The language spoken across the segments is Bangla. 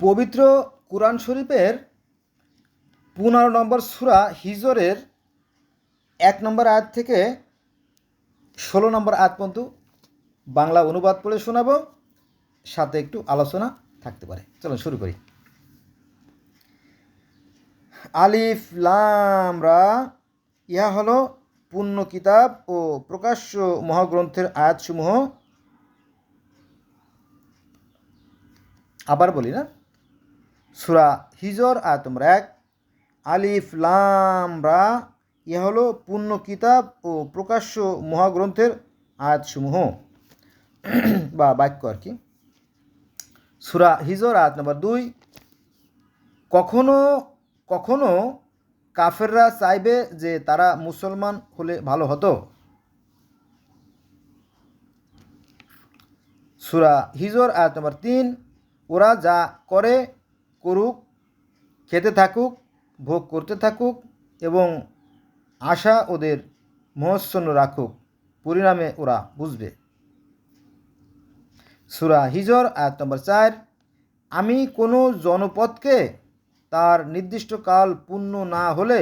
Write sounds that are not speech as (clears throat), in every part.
পবিত্র কুরআন শরীফের পনেরো নম্বর সূরা হিজরের এক নম্বর আয়াত থেকে ষোলো নম্বর আয়াত পর্যন্ত বাংলা অনুবাদ পড়ে শোনাবো, সাথে একটু আলোচনা থাকতে পারে। চলো শুরু করি। আলিফ, লাম, রা, ইহা হলো পূর্ণ কিতাব ও প্রকাশ্য মহাগ্রন্থের আয়াতসমূহ। আবার বলি না? সুরা হিজর, আয়াত নম্বর এক। আলিফ, লাম, রা, ইহা হলো পূর্ণ কিতাব ও প্রকাশ্য মহাগ্রন্থের আয়াতসমূহ। বা বাক্য আর কি। সুরা হিজর, আয়াত নম্বর দুই। কখনো কখনো কাফেররা চাইবে যে তারা মুসলমান হলে ভালো হতো। সুরা হিজর, আয়াত নম্বর তিন। ওরা যা করে করুক, খেতে থাকুক, ভোগ করতে থাকুক এবং আশা ওদের মহস্বন্ন রাখুক। পরিণামে ওরা বুঝবে। সুরা হিজর, আয়াত নম্বর চার, আমি কোনো জনপদকে তার নির্দিষ্ট কাল পূর্ণ না হলে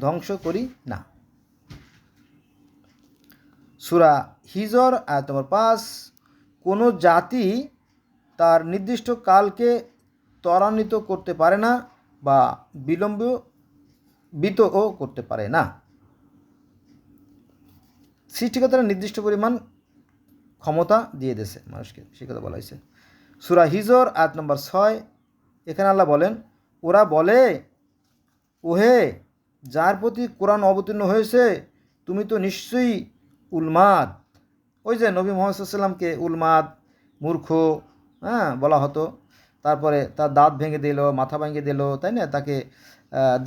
ধ্বংস করি না। সুরা হিজর, আয়াত নম্বর পাঁচ, কোনো জাতি তার নির্দিষ্ট কালকে ত্বরান্বিত করতে পারে না বা বিলম্ব বিতও করতে পারে না। সৃষ্টিকতার নির্দিষ্ট পরিমাণ ক্ষমতা দিয়ে দিয়েছে মানুষকে, সে কথা বলা হয়েছে। সুরা হিজর, আয়াত নম্বর ছয়, এখানে আল্লাহ বলেন, ওরা বলে, ওহে, যার প্রতি কোরআন অবতীর্ণ হয়েছে, তুমি তো নিশ্চয়ই উলমাদ। ওই যে নবী মোহাম্মদ সাল্লামকে উলমাদ, মূর্খ হ্যাঁ বলা হতো। তারপরে তার দাঁত ভেঙে দিল, মাথা ভেঙে দিল, তাই না? তাকে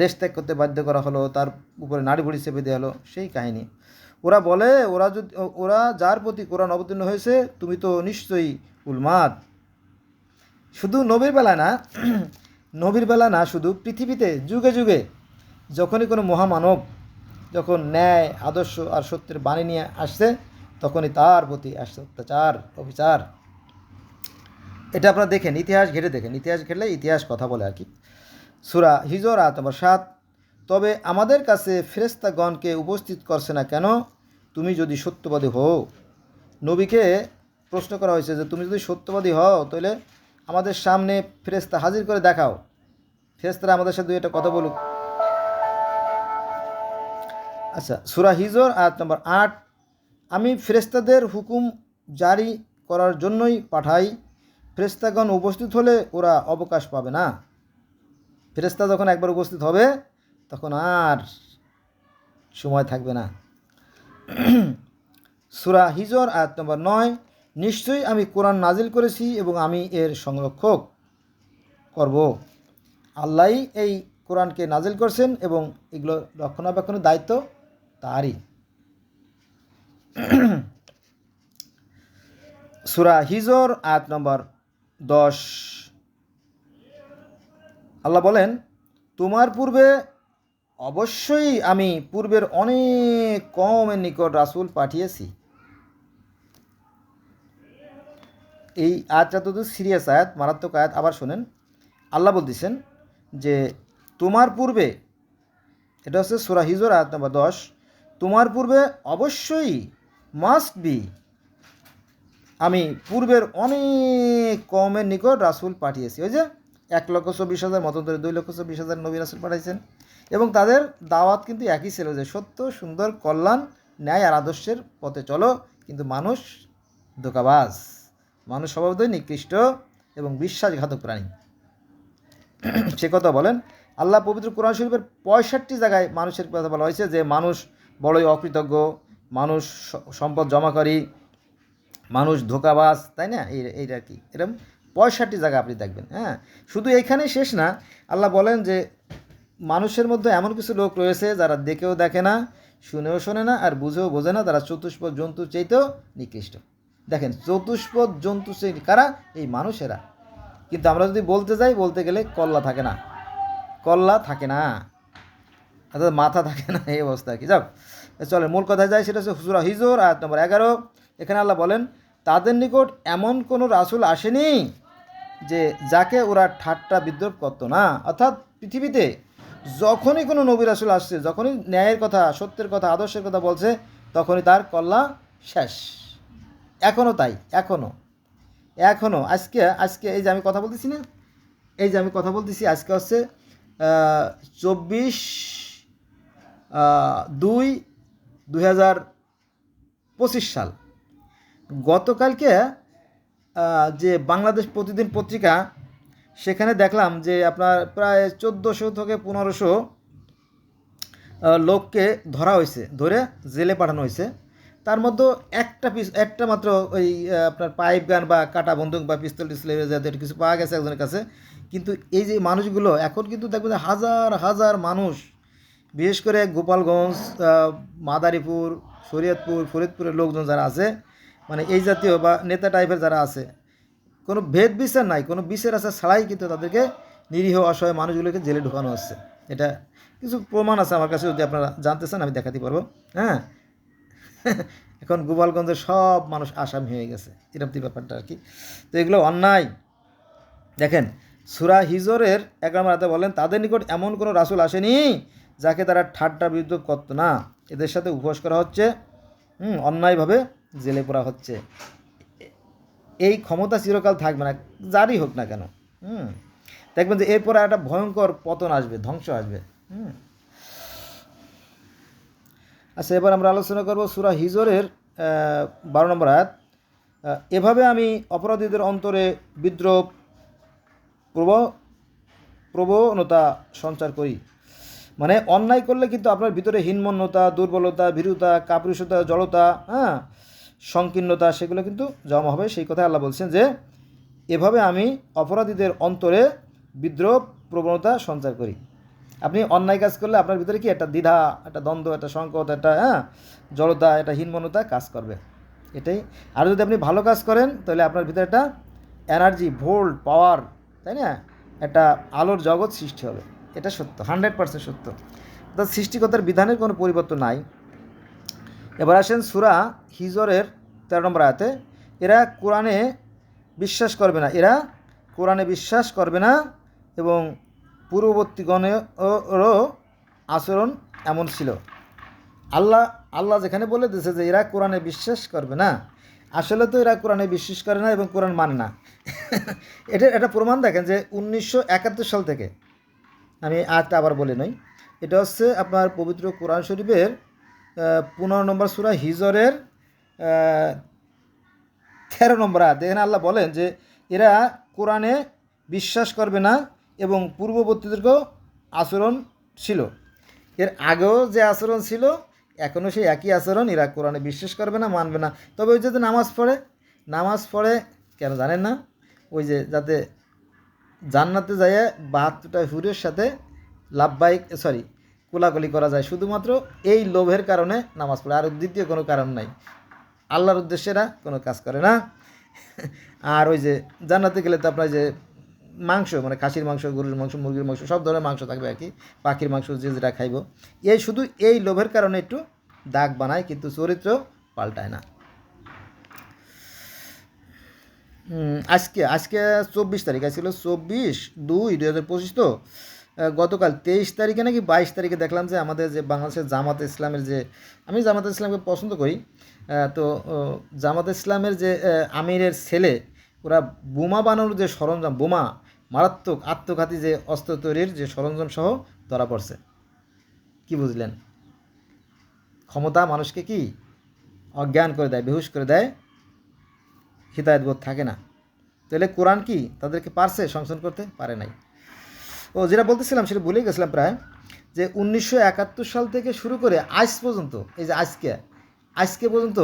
দেশ ত্যাগ করতে বাধ্য করা হলো, তার উপরে নাড়ি ভুড়ি চেপে দেওয়া হলো, সেই কাহিনী। ওরা বলে, ওরা যদি, ওরা যার প্রতি কোরআন অবতীর্ণ হয়েছে, তুমি তো নিশ্চয়ই উলমাদ। শুধু নবীর বেলা না, (clears throat) নবীর বেলা না, শুধু পৃথিবীতে যুগে যুগে যখনই কোনো মহামানব যখন ন্যায়, আদর্শ আর সত্যের বাণী নিয়ে আসছে, তখনই তার প্রতি আসছে অত্যাচার, অবিচার। এটা আপনারা দেখেন, ইতিহাস ঘেটে দেখেন। ইতিহাস ঘেটলে ইতিহাস কথা বলে আর কি। সুরা হিজর, আয়াত নম্বর সাত, তবে আমাদের কাছে ফেরেস্তাগণকে উপস্থিত করছে না কেন? তুমি যদি সত্যবাদী হও। নবীকে প্রশ্ন করা হয়েছে যে, তুমি যদি সত্যবাদী হও, তাহলে আমাদের সামনে ফেরেস্তা হাজির করে দেখাও। ফেরেস্তারা আমাদের সাথে দুই একটা কথা বলুক। আচ্ছা সুরা হিজর, আয়াত নম্বর আট, আমি ফেরেস্তাদের হুকুম জারি করার জন্যই পাঠাই ফেরেস্তাগণ উপস্থিত হলে ওরা অবকাশ পাবে না। ফেরেস্তা যখন একবার উপস্থিত হবে, তখন আর সময় থাকবে না। (clears throat) সুরা হিজর, আয়াত নম্বর নয়, নিশ্চয়ই আমি কোরআন নাজিল করেছি এবং আমি এর সংরক্ষক করব। আল্লাহই এই কোরআনকে নাজিল করছেন এবং এগুলো রক্ষণাবেক্ষণের দায়িত্ব তারই। (clears throat) সুরা হিজর, আয়াত নম্বর দশ। আল্লাহ বলেন, তোমার পূর্বে অবশ্যই আমি পূর্বের অনেক কমের নিকট রাসূল পাঠিয়েছি। এই আয়াতটা তো সিরিয়াস আয়াত, মারাত্মক আয়াত। আবার শোনেন, আল্লাহ বলতেছেন যে, তোমার পূর্বে এটা হচ্ছে সুরা হিজর আয়াত নম্বর দশ, তোমার পূর্বে অবশ্যই মাস্ট বি আমি পূর্বের অনেক কমের নিকট রাসূল পাঠিয়েছি। ওই যে এক লক্ষ চব্বিশ হাজার মতো ধরে দুই লক্ষ চব্বিশ হাজার নবী রাসুল পাঠাইছেন। এবং তাদের দাওয়াত কিন্তু একই ছিল যে, সত্য, সুন্দর, কল্যাণ, ন্যায় আর আদর্শের পথে চলো। কিন্তু মানুষ ধোকাবাজ, মানুষ স্বভাবতই নিকৃষ্ট এবং বিশ্বাসঘাতক প্রাণী। (clears throat) সে কথা বলেন, আল্লাহ পবিত্র কোরআন শরীফের পঁয়ষট্টি জায়গায় মানুষের কথা বলা হয়েছে যে, মানুষ বড়ই অকৃতজ্ঞ, মানুষ সম্পদ জমাকারী মানুষ ধোকাবাজ, তাই না? এই, এইটা আর কি? এরকম পঁয়ষট্টি জায়গা আপনি দেখবেন হ্যাঁ? শুধু এইখানেই শেষ না, আল্লাহ বলেন যে মানুষের মধ্যে এমন কিছু লোক রয়েছে যারা দেখেও দেখে না, শুনেও শোনে না, আর বুঝেও বোঝে না তারা চতুষ্পদ জন্তু চাইতেও নিকৃষ্ট। দেখেন, চতুষ্পদ জন্তু চেয়ে কারা? এই মানুষেরা। কিন্তু আমরা যদি বলতে যাই, বলতে গেলে কল্লা থাকে না। কল্লা থাকে না। অর্থাৎ মাথা থাকে না, এই অবস্থা কি। যাক চলে মূল কথায় যায় সেটা হচ্ছে হুজুরা হিজুর, আয়াত নম্বর এগারো। এখানে আল্লাহ বলেন, তাদের নিকট এমন কোনো রাসুল আসেনি যে যাকে ওরা ঠাট্টা বিদ্রোপ করতো না। অর্থাৎ পৃথিবীতে যখনই কোনো নবীর আসলে আসছে, যখনই ন্যায়ের কথা, সত্যের কথা, আদর্শের কথা বলছে, তখনই তার কল্লা শেষ। এখনও তাই এখনও এখনও আজকে আজকে এই যে আমি কথা বলতেছি না, এই যে আমি কথা বলতেছি, আজকে হচ্ছে চব্বিশ দুই দুই হাজার পঁচিশ সাল। গতকালকে যে বাংলাদেশ প্রতিদিন পত্রিকা, সেখানে দেখলাম যে আপনার প্রায় চোদ্দোশো থেকে পনেরোশো লোককে ধরা হয়েছে, ধরে জেলে পাঠানো হয়েছে। তার মধ্যে একটা পিস, একটা মাত্র ওই আপনার পাইপ গান বা কাটা বন্দুক বা পিস্তল টিস্তল জাতীয় কিছু পাওয়া গেছে একজনের কাছে। কিন্তু এই যে মানুষগুলো, এখন কিন্তু দেখবেন হাজার হাজার মানুষ, বিশেষ করে গোপালগঞ্জ মাদারীপুর, শরীয়তপুর, ফরিদপুরের লোকজন যারা আছে মানে এই জাতীয় বা নেতা টাইপের যারা আছে, কোনো ভেদ বিচার নাই, কোনো বিচার আচার ছাড়াই কিন্তু তাদেরকে নিরীহ, অসহায় মানুষগুলোকে জেলে ঢুকানো হচ্ছে। এটা কিছু প্রমাণ আছে আমার কাছে যদি আপনারা জানতে চান আমি দেখাতে পারব। হ্যাঁ? (laughs) এখন গোপালগঞ্জের সব মানুষ আসামি হয়ে গেছে এরকম ব্যাপারটা আর কি। তো এগুলো অন্যায়। দেখেন, সুরা হিজরের এগারো রাতে বলেন, তাদের নিকট এমন কোনো রাসূল আসেনি যাকে তারা ঠাট্টা বিরুদ্ধ করতো না। এদের সাথে উপহাস করা হচ্ছে, হুম, অন্যায়ভাবে জেলে পড়া হচ্ছে। এই ক্ষমতা চিরকাল থাকবে না যারই হোক না কেন। হুম। দেখবেন যে এরপরে একটা ভয়ঙ্কর পতন আসবে ধ্বংস আসবে। হুম। আচ্ছা এবার আমরা আলোচনা করব সুরা হিজরের বারো নম্বর আহ, এভাবে আমি অপরাধীদের অন্তরে বিদ্রোহ প্রব প্রবণতা সঞ্চার করি। মানে অন্যায় করলে কিন্তু আপনার ভিতরে হীনমন্যতা দুর্বলতা ভীরুতা কাপুরুষতা জড়তা হ্যাঁ সংকীর্ণতা, সেগুলো কিন্তু জমা হবে। সেই কথা আল্লাহ বলছেন যে, এভাবে আমি অপরাধীদের অন্তরে বিদ্রোহ, প্রবণতা সঞ্চার করি। আপনি অন্যায় কাজ করলে আপনার ভিতরে কি একটা দ্বিধা, একটা দ্বন্দ্ব, একটা সংকট, একটা হ্যাঁ জড়তা, একটা হীনমন্যতা কাজ করবে? এটাই। আর যদি আপনি ভালো কাজ করেন, তাহলে আপনার ভিতরে একটা এনার্জি, ভোল্ট, পাওয়ার, তাই না? একটা আলোর জগৎ সৃষ্টি হবে। এটা সত্য, হান্ড্রেড পার্সেন্ট সত্য। অর্থাৎ সৃষ্টিকতার বিধানের কোনো পরিবর্তন নাই। এবার আসেন সুরা হিজরের তেরো নম্বর আয়াতে। এরা কোরআনে বিশ্বাস করবে না, এরা কোরআনে বিশ্বাস করবে না এবং পূর্ববর্তীগণেরও আচরণ এমন ছিল। আল্লাহ আল্লাহ যেখানে বলে দিয়েছে যে এরা কোরআনে বিশ্বাস করবে না, আসলে তো এরা কোরআনে বিশ্বাস করে না এবং কোরআন মানে না। এটা এটা প্রমাণ দেখেন যে উনিশশো একাত্তর সাল থেকে, আমি আজটা আবার বলে নই, এটা হচ্ছে আপনার পবিত্র কোরআন শরীফের পনেরো নম্বর সুরা হিজরের তেরো নম্বর আয়াত। এখানে আল্লাহ বলেন যে, এরা কোরআনে বিশ্বাস করবে না এবং পূর্ববর্তীদেরকেও আচরণ ছিল। এর আগেও যে আচরণ ছিল, এখনও সেই একই আচরণ। এরা কোরআনে বিশ্বাস করবে না, মানবে না। তবে ওই যে যে নামাজ পড়ে নামাজ পড়ে, কেন জানেন না? ওই যে যাতে জান্নাতে যায় বাহাত্তরটা হুরের সাথে লাভবাহিক সরি কোলাকুলি করা যায়। শুধুমাত্র এই লোভের কারণে নামাজ পড়ে। আর দ্বিতীয় কোনো কারণ নাই। আল্লাহর উদ্দেশ্যে এরা কোনো কাজ করে না। আর ওই যে জান্নাতে গেলে তো আপনার যে মাংস মানে খাসির মাংস, গরুর মাংস, মুরগির মাংস, সব ধরনের মাংস থাকবে আর কি। পাখির মাংস যে যেটা খাইব। এই শুধু এই লোভের কারণে একটু দাগ বানায়, কিন্তু চরিত্র পাল্টায় না। আজকে আজকে চব্বিশ তারিখ ছিল চব্বিশ দুই দুই হাজার পঁচিশ তো। গতকাল তেইশ তারিখে নাকি বাইশ তারিখে দেখলাম যে আমাদের যে বাংলাদেশের জামাত ইসলামের যে, আমি জামাত ইসলামকে পছন্দ করি তো জামাত ইসলামের যে আমিরের ছেলে, ওরা বোমা বানানোর যে সরঞ্জাম, বোমা, মারাত্মক আত্মঘাতী যে অস্ত্র তৈরির যে সরঞ্জাম সহ ধরা পড়ছে। কি বুঝলেন? ক্ষমতা মানুষকে কি? অজ্ঞান করে দেয়, বেহুশ করে দেয়, হৃদায়তবোধ থাকে না। তাহলে কোরআন কি তাদেরকে পারছে সংশোধন করতে? পারে নাই। ও, যেটা বলতেছিলাম, সেটা ভুলেই গেছিলাম প্রায়, যে উনিশশো একাত্তর সাল থেকে শুরু করে আজ পর্যন্ত, এই যে আজকে আজকে পর্যন্ত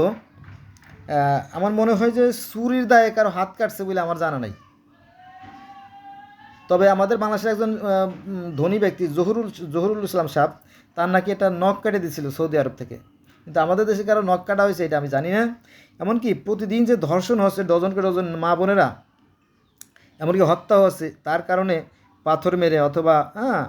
আমার মনে হয় যে চুরির দায়ে কারও হাত কাটছে বলে আমার জানা নাই। তবে আমাদের বাংলাদেশের একজন ধনী ব্যক্তি, জহুরুল জহুরুল ইসলাম সাহ তার নাকি একটা নখ কেটে দিয়েছিল সৌদি আরব থেকে। কিন্তু আমাদের দেশে কারও নখ কাটা হয়েছে, এটা আমি জানি না। এমনকি প্রতিদিন যে ধর্ষণ হচ্ছে, ডজনকে ডজন মা বোনেরা, এমনকি হত্যা হচ্ছে, তার কারণে পাথর মেরে অথবা হ্যাঁ